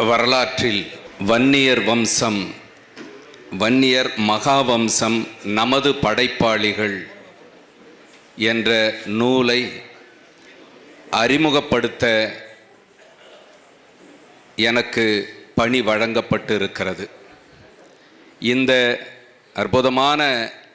வரலாற்றில் வன்னியர் வம்சம் வன்னியர் மகாவம்சம் நமது படைப்பாளிகள் என்ற நூலை அறிமுகப்படுத்த எனக்கு பணி வழங்கப்பட்டு இருக்கிறது இந்த அற்புதமான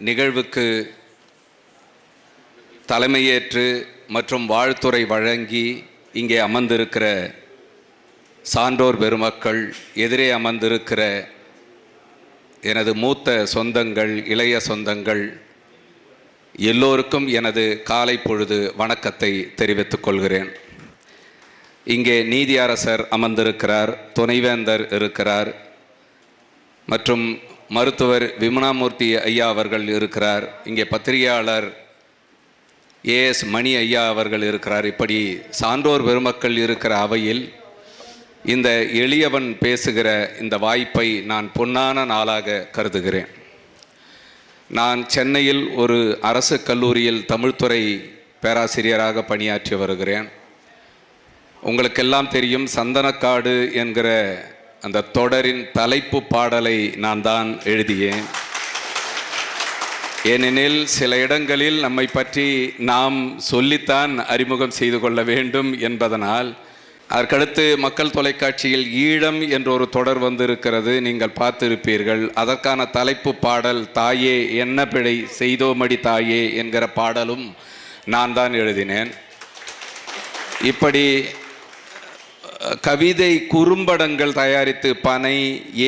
நிகழ்வுக்கு தலைமையேற்று மற்றும் வாழ்த்துறை வழங்கி இங்கே அமர்ந்திருக்கிற சான்றோர் பெருமக்கள் எதிரே அமர்ந்திருக்கிற எனது மூத்த சொந்தங்கள் இளைய சொந்தங்கள் எல்லோருக்கும் எனது காலை பொழுது வணக்கத்தை தெரிவித்துக் கொள்கிறேன். இங்கே நீதியரசர் அமர்ந்திருக்கிறார் துணைவேந்தர் இருக்கிறார் மற்றும் மருத்துவர் விமனாமூர்த்தி ஐயா அவர்கள் இருக்கிறார். இங்கே பத்திரிகையாளர் ஏஎஸ் மணி ஐயா அவர்கள் இருக்கிறார். இப்படி சான்றோர் பெருமக்கள் இருக்கிற அவையில் இந்த எளியவன் பேசுகிற இந்த வாய்ப்பை நான் பொன்னான நாளாக கருதுகிறேன். நான் சென்னையில் ஒரு அரசு கல்லூரியில் தமிழ்துறை பேராசிரியராக பணியாற்றி வருகிறேன். உங்களுக்கெல்லாம் தெரியும் சந்தனக்காடு என்கிற அந்த தொடரின் தலைப்பு பாடலை நான் தான் எழுதியேன். ஏனெனில் சில இடங்களில் நம்மை பற்றி நாம் சொல்லித்தான் அறிமுகம் செய்து கொள்ள வேண்டும் என்பதனால் அதற்கடுத்து மக்கள் தொலைக்காட்சியில் ஈழம் என்ற ஒரு தொடர் வந்திருக்கிறது. நீங்கள் பார்த்திருப்பீர்கள். அதற்கான தலைப்பு பாடல் தாயே என்ன பிழை? செய்தோமடி தாயே என்கிற பாடலும் நான் தான் எழுதினேன். இப்படி கவிதை குறும்படங்கள் தயாரித்து பனை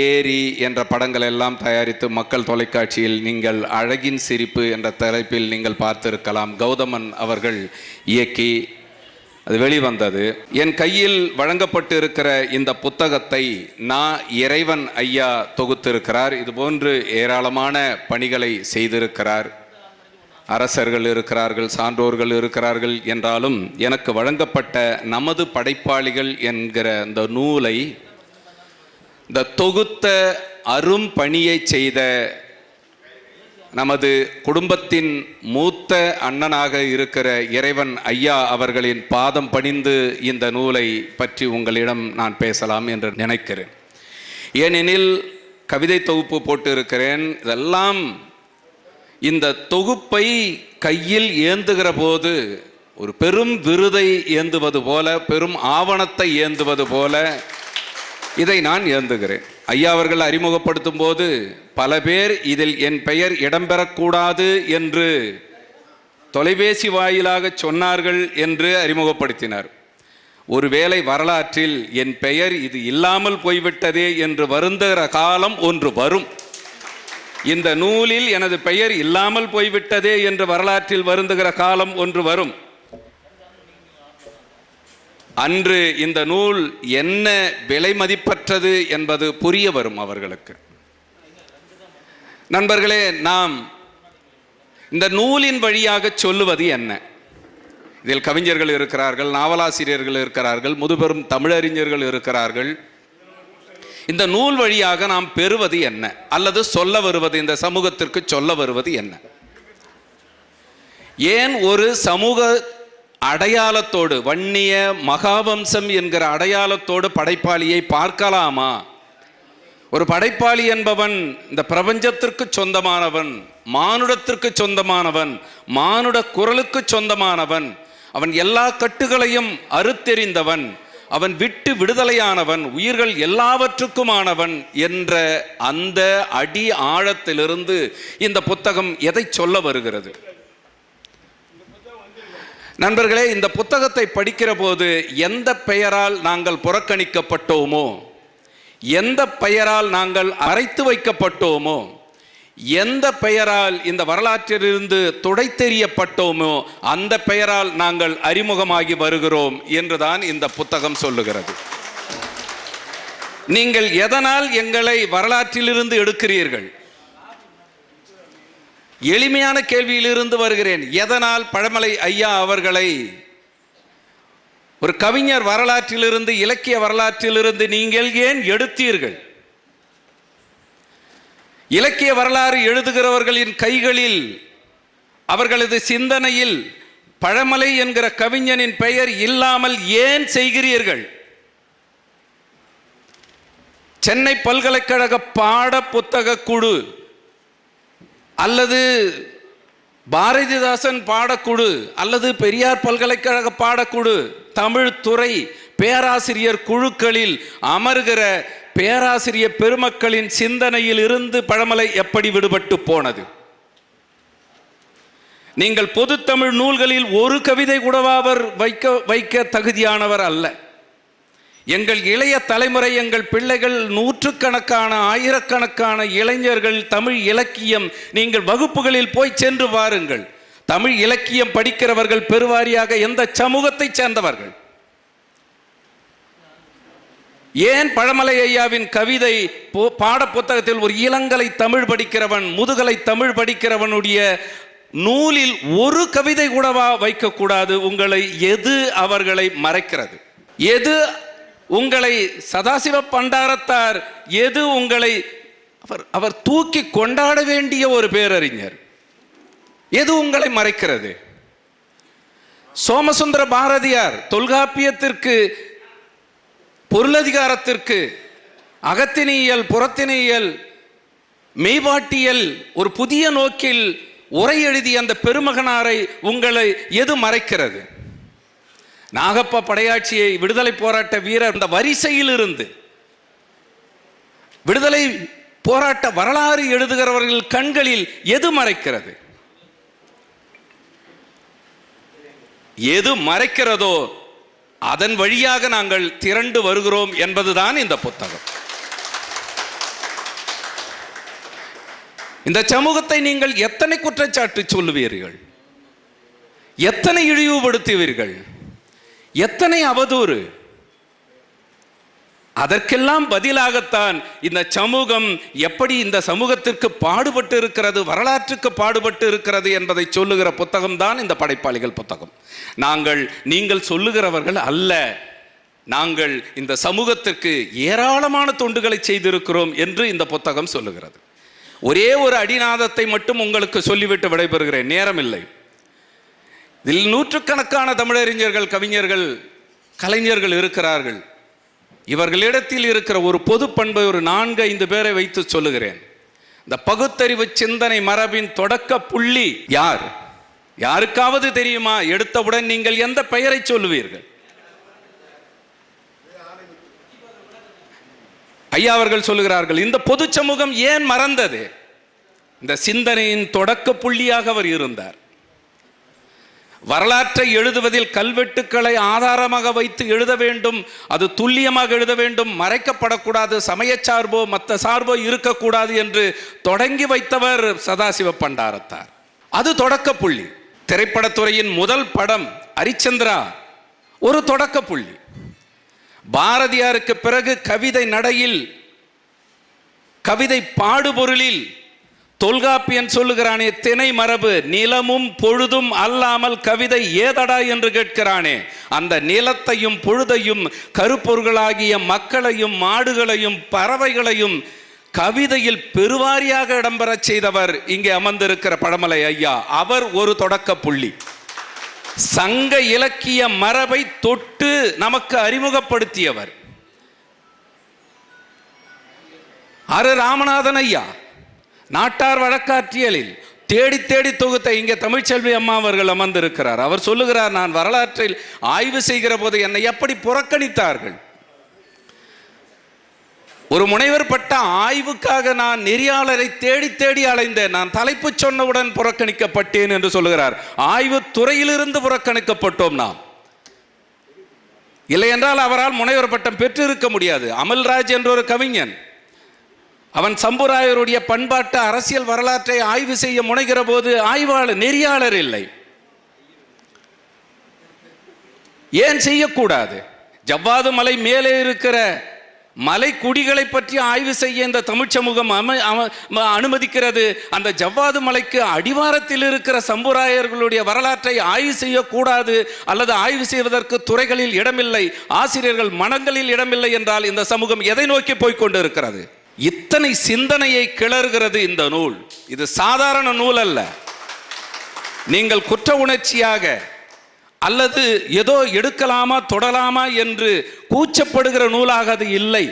ஏரி என்ற படங்கள் எல்லாம் தயாரித்து மக்கள் தொலைக்காட்சியில் நீங்கள் அழகின் சிரிப்பு என்ற தலைப்பில் நீங்கள் பார்த்திருக்கலாம். கௌதமன் அவர்கள் இயக்கி அது வெளிவந்தது. என் கையில் வழங்கப்பட்டு இருக்கிற இந்த புத்தகத்தை நான் இறைவன் ஐயா தொகுத்திருக்கிறார். இதுபோன்று ஏராளமான பணிகளை செய்திருக்கிறார். அரசர்கள் இருக்கிறார்கள் சான்றோர்கள் இருக்கிறார்கள் என்றாலும் எனக்கு வழங்கப்பட்ட நமது படைப்பாளிகள் என்கிற இந்த நூலை இந்த தொகுத்த அரும் பணியை செய்த நமது குடும்பத்தின் மூத்த அண்ணனாக இருக்கிற இறைவன் ஐயா அவர்களின் பாதம் பணிந்து இந்த நூலை பற்றி உங்களிடம் நான் பேசலாம் என்று நினைக்கிறேன். ஏனெனில் கவிதை தொகுப்பு போட்டு இருக்கிறேன் இதெல்லாம் இந்த தொகுப்பை கையில் ஏந்துகிற போது ஒரு பெரும் விருதை ஏந்துவது போல பெரும் ஆவணத்தை ஏந்துவது போல இதை நான் இழந்துகிறேன் ஐயா அவர்கள் அறிமுகப்படுத்தும் போது பல பேர் இதில் என் பெயர் இடம்பெறக்கூடாது என்று தொலைபேசி வாயிலாக சொன்னார்கள் என்று அறிமுகப்படுத்தினார். ஒருவேளை வரலாற்றில் என் பெயர் இது இல்லாமல் போய்விட்டதே என்று வருந்துகிற காலம் ஒன்று வரும். இந்த நூலில் எனது பெயர் இல்லாமல் போய்விட்டதே என்று வரலாற்றில் வருந்துகிற காலம் ஒன்று வரும். அன்று இந்த நூல் என்ன விலை மதிப்பற்றது என்பது புரிய வரும் அவர்களுக்கு. நண்பர்களே நாம் இந்த நூலின் வழியாக சொல்லுவது என்ன? இதில் கவிஞர்கள் இருக்கிறார்கள் நாவலாசிரியர்கள் இருக்கிறார்கள் முதுபெரும் தமிழறிஞர்கள் இருக்கிறார்கள். இந்த நூல் வழியாக நாம் பெறுவது என்ன? அல்லது சொல்ல வருவது இந்த சமூகத்திற்கு சொல்ல வருவது என்ன? ஏன் ஒரு சமூக அடையாளத்தோடு வன்னிய மகாவம்சம் என்கிற அடையாளத்தோடு படைப்பாளியை பார்க்கலாமா? ஒரு படைப்பாளி என்பவன் இந்த பிரபஞ்சத்திற்கு சொந்தமானவன் மானுடத்திற்கு சொந்தமானவன் மானுட குரலுக்கு சொந்தமானவன் அவன் எல்லா கட்டுகளையும் அறுத்தெறிந்தவன் அவன் விட்டு விடுதலையானவன் உயிர்கள் எல்லாவற்றுக்குமானவன் என்ற அந்த அடி ஆழத்திலிருந்து இந்த புத்தகம் எதை சொல்ல வருகிறது? நண்பர்களே இந்த புத்தகத்தை படிக்கிற போது எந்த பெயரால் நாங்கள் புறக்கணிக்கப்பட்டோமோ எந்த பெயரால் நாங்கள் அரைத்து வைக்கப்பட்டோமோ எந்த பெயரால் இந்த வரலாற்றிலிருந்து துடைத்தெறியப்பட்டோமோ அந்த பெயரால் நாங்கள் அறிமுகமாகி வருகிறோம் என்றுதான் இந்த புத்தகம் சொல்லுகிறது. நீங்கள் எதனால் எங்களை வரலாற்றிலிருந்து எடுக்கிறீர்கள்? எளிமையான கேள்வியிலிருந்து வருகிறேன். எதனால் பழமலை ஐயா அவர்களை? ஒரு கவிஞர் வரலாற்றிலிருந்து இலக்கிய வரலாற்றிலிருந்து நீங்கள் ஏன் எடுத்தீர்கள்? இலக்கிய வரலாறு எழுதுகிறவர்களின் கைகளில் அவர்களது சிந்தனையில் பழமலை என்கிற கவிஞனின் பெயர் இல்லாமல் ஏன் செய்கிறீர்கள்? சென்னை பல்கலைக்கழக பாட புத்தக குழு அல்லது பாரதிதாசன் பாடக்குழு அல்லது பெரியார் பல்கலைக்கழக பாடக்குழு தமிழ் துறை பேராசிரியர் குழுக்களில் அமர்கிற பேராசிரியர் பெருமக்களின் சிந்தனையில் இருந்து பழமலை எப்படி விடுபட்டு போனது? நீங்கள் பொதுத்தமிழ் நூல்களில் ஒரு கவிதை கூடவா அவர் வைக்க வைக்க தகுதியானவர் அல்ல. எங்கள் இளைய தலைமுறை எங்கள் பிள்ளைகள் நூற்றுக்கணக்கான ஆயிரக்கணக்கான இளைஞர்கள் தமிழ் இலக்கியம் நீங்கள் வகுப்புகளில் போய் சென்று வாருங்கள். தமிழ் இலக்கியம் படிக்கிறவர்கள் பெருவாரியாக எந்த சமூகத்தைச் சேர்ந்தவர்கள்? ஏன் பழமலை ஐயாவின் கவிதை போ- பாட புத்தகத்தில் ஒரு இளங்கலை தமிழ் படிக்கிறவன் முதுகலை தமிழ் படிக்கிறவனுடைய நூலில் ஒரு கவிதை கூடவா வைக்கக்கூடாது? உங்களை எது அவர்களை மறைக்கிறது? எது உங்களை சதாசிவ பண்டாரத்தார் எது உங்களை அவர் அவர் தூக்கி கொண்டாட வேண்டிய ஒரு பேரறிஞர். எது உங்களை மறைக்கிறது? சோமசுந்தர பாரதியார் தொல்காப்பியத்திற்கு பொருளதிகாரத்திற்கு அகத்தினியல் புறத்தினியல் மெய்பாட்டியல் ஒரு புதிய நோக்கில் உரை எழுதிய அந்த பெருமகனாரை உங்களை எது மறைக்கிறது? நாகப்ப படையாட்சியை விடுதலை போராட்ட வீரர் அந்த வரிசையில் இருந்து விடுதலை போராட்ட வரலாறு எழுதுகிறவர்கள் கண்களில் எது மறைக்கிறது? எது மறைக்கிறதோ அதன் வழியாக நாங்கள் திரண்டு வருகிறோம் என்பதுதான் இந்த புத்தகம். இந்த சமூகத்தை நீங்கள் எத்தனை குற்றச்சாட்டு சொல்லுவீர்கள்? எத்தனை இழிவுபடுத்துவீர்கள்? எத்தனை அவதூறு? அதற்கெல்லாம் பதிலாகத்தான் இந்த சமூகம் எப்படி இந்த சமூகத்திற்கு பாடுபட்டு இருக்கிறது வரலாற்றுக்கு பாடுபட்டு இருக்கிறது என்பதை சொல்லுகிற புத்தகம் தான் இந்த படைப்பாளிகள் புத்தகம். நாங்கள் நீங்கள் சொல்லுகிறவர்கள் அல்ல. நாங்கள் இந்த சமூகத்திற்கு ஏராளமான தொண்டுகளை செய்திருக்கிறோம் என்று இந்த புத்தகம் சொல்லுகிறது. ஒரே ஒரு அடிநாதத்தை மட்டும் உங்களுக்கு சொல்லிவிட்டு விடைபெறுகிறேன். நேரமில்லை. இதில் நூற்றுக்கணக்கான தமிழறிஞர்கள் கவிஞர்கள் கலைஞர்கள் இருக்கிறார்கள். இவர்களிடத்தில் இருக்கிற ஒரு பொது பண்பை ஒரு நான்கு ஐந்து பேரை வைத்து சொல்லுகிறேன். இந்த பகுத்தறிவு சிந்தனை மரபின் தொடக்க புள்ளி யார்? யாருக்காவது தெரியுமா? எடுத்தவுடன் நீங்கள் எந்த பெயரை சொல்லுவீர்கள்? ஐயா அவர்கள் சொல்லுகிறார்கள் இந்த பொது சமூகம் ஏன் மறந்தது? இந்த சிந்தனையின் தொடக்க புள்ளியாக அவர் இருந்தார். வரலாற்றை எழுதுவதில் கல்வெட்டுக்களை ஆதாரமாக வைத்து எழுத வேண்டும் அது துல்லியமாக எழுத வேண்டும் மறைக்கப்படக்கூடாது சமய சார்போ மற்ற சார்போ இருக்கக்கூடாது என்று தொடங்கி வைத்தவர் சதாசிவ பண்டாரத்தார். அது தொடக்க புள்ளி. திரைப்படத்துறையின் முதல் படம் ஹரிச்சந்திரா ஒரு தொடக்க புள்ளி. பாரதியாருக்கு பிறகு கவிதை நடையில் கவிதை பாடுபொருளில் தொல்காப்பியன் சொல்லுகிறானே திணை மரபு நிலமும் பொழுதும் அல்லாமல் கவிதை ஏதடா என்று கேட்கிறானே. அந்த நிலத்தையும் பொழுதையும் கருப்பொருள்களாகிய மக்களையும் மாடுகளையும் பறவைகளையும் கவிதையில் பெருவாரியாக இடம்பெறச் செய்தவர் இங்கே அமர்ந்திருக்கிற படமலை ஐயா. அவர் ஒரு தொடக்க புள்ளி. சங்க இலக்கிய மரபை தொட்டு நமக்கு அறிமுகப்படுத்தியவர். அரு ராமநாதன் ஐயா. நாட்டார் வழக்காற்றியலில் தேடி தேடி தொகுத்த இங்கே தமிழ்ச்செல்வி அம்மா அவர்கள் அமர்ந்திருக்கிறார். அவர் சொல்லுகிறார் நான் வரலாற்றில் ஆய்வு செய்கிற போது என்னை எப்படி புறக்கணித்தார்கள்? ஒரு முனைவர் பட்ட ஆய்வுக்காக நான் நெறியாளரை தேடி தேடி அலைந்தேன். நான் தலைப்பு சொன்னவுடன் புறக்கணிக்கப்பட்டேன் என்று சொல்லுகிறார். ஆய்வு துறையிலிருந்து புறக்கணிக்கப்பட்டோம் நாம். இல்லை என்றால் அவரால் முனைவர் பட்டம் பெற்றிருக்க முடியாது. அமல்ராஜ் என்ற ஒரு கவிஞன். அவன் சம்புராயருடைய பண்பாட்டு அரசியல் வரலாற்றை ஆய்வு செய்ய முனைகிற போது ஆய்வாளர் நெறியாளர் இல்லை. ஏன் செய்யக்கூடாது? ஜவ்வாது மலை மேலே இருக்கிற மலை குடிகளை பற்றி ஆய்வு செய்ய இந்த தமிழ் சமூகம் அம- அனுமதிக்கிறது. அந்த ஜவ்வாது மலைக்கு அடிவாரத்தில் இருக்கிற சம்புராயர்களுடைய வரலாற்றை ஆய்வு செய்யக்கூடாது அல்லது ஆய்வு செய்வதற்கு துறைகளில் இடமில்லை ஆசிரியர்கள் மனங்களில் இடமில்லை என்றால் இந்த சமூகம் எதை நோக்கி போய்க்கொண்டு இருக்கிறது இத்தனை சிந்தனையை கிளறுகிறது இந்த நூல். இது சாதாரண நூல் அல்ல. நீங்கள் குற்ற உணர்ச்சியாக அல்லது ஏதோ எடுக்கலாமா தொடலாமா என்று கூச்சப்படுகிற நூலாக அது இல்லை.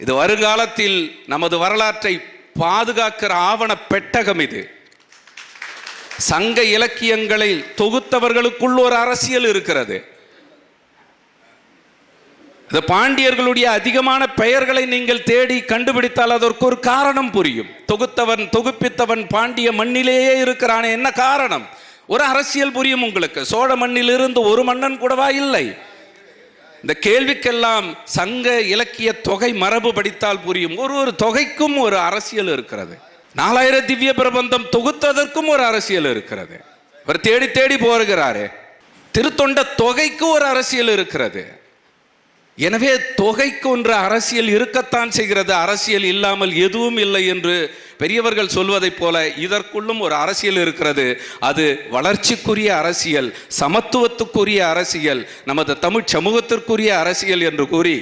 இது வருங்காலத்தில் நமது வரலாற்றை பாதுகாக்கிற ஆவண பெட்டகம் இது. சங்க இலக்கியங்களை தொகுத்தவர்களுக்குள் ஒரு அரசியல் இருக்கிறது. இந்த பாண்டியர்களுடைய அதிகமான பெயர்களை நீங்கள் தேடி கண்டுபிடித்தால் அதற்கு ஒரு காரணம் புரியும். தொகுத்தவன் தொகுப்பித்தவன் பாண்டிய மண்ணிலேயே இருக்கிறானே என்ன காரணம்? ஒரு அரசியல் புரியும் உங்களுக்கு. சோழ மண்ணிலிருந்து ஒரு மன்னன் கூடவா இல்லை? இந்த கேள்விக்கெல்லாம் சங்க இலக்கிய தொகை மரபு படித்தால் புரியும். ஒரு ஒரு தொகைக்கும் ஒரு அரசியல் இருக்கிறது. நாலாயிரம் திவ்ய பிரபந்தம் தொகுத்ததற்கும் ஒரு அரசியல் இருக்கிறது. அவர் தேடி தேடி போகிறாரு திருத்தொண்ட தொகைக்கு ஒரு அரசியல் இருக்கிறது. எனவே தொகைக்கு ஒன்று அரசியல் இருக்கத்தான் செய்கிறது. அரசியல் இல்லாமல் எதுவும் இல்லை என்று பெரியவர்கள் சொல்வதைப் போல இதற்குள்ளும் ஒரு அரசியல் இருக்கிறது. அது வளர்ச்சிக்குரிய அரசியல் சமத்துவத்துக்குரிய அரசியல் நமது தமிழ் சமூகத்திற்குரிய அரசியல் என்று கூறி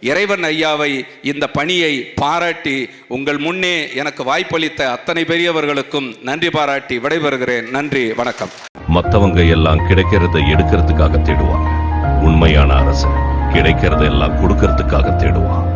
இறைவன் ஐயாவை இந்த பணியை பாராட்டி உங்கள் முன்னே எனக்கு வாய்ப்பளித்த அத்தனை பெரியவர்களுக்கும் நன்றி பாராட்டி விடைபெறுகிறேன். நன்றி வணக்கம். மற்றவங்க எல்லாம் கிடைக்கிறத எடுக்கிறதுக்காக தேடுவாங்க. உண்மையான அரசு கிடைக்கிறத எல்லாம் கொடுக்கறதுக்காக தேடுவான்.